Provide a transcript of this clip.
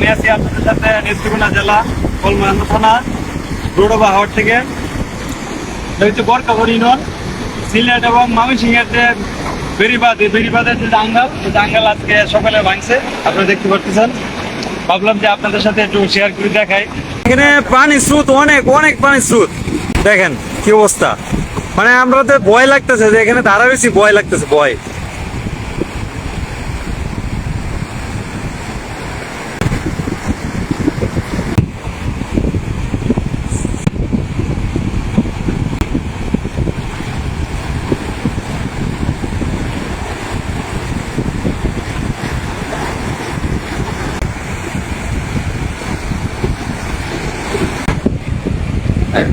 আমি আছি আপনাদের সাথে নেত্রকোনা জেলা থানা থেকে। ইউনিয়ন, সিলেট এবং ময়মনসিংহের যে বেরিবাদ বেরিবাদের যে জাঙ্গাল জাঙ্গাল আজকে সকালে ভাঙছে, আপনারা দেখতে পাচ্ছেন ভাবলাম যে আপনাদের সাথে একটু শেয়ার করে দেখাই। এখানে পানির স্রোত অনেক অনেক পানির স্রোত। দেখেন কি অবস্থা। মানে আমরা তো ভয় লাগতেছে যে এখানে বেশি ভয় লাগতেছে, ভয়। Đấy.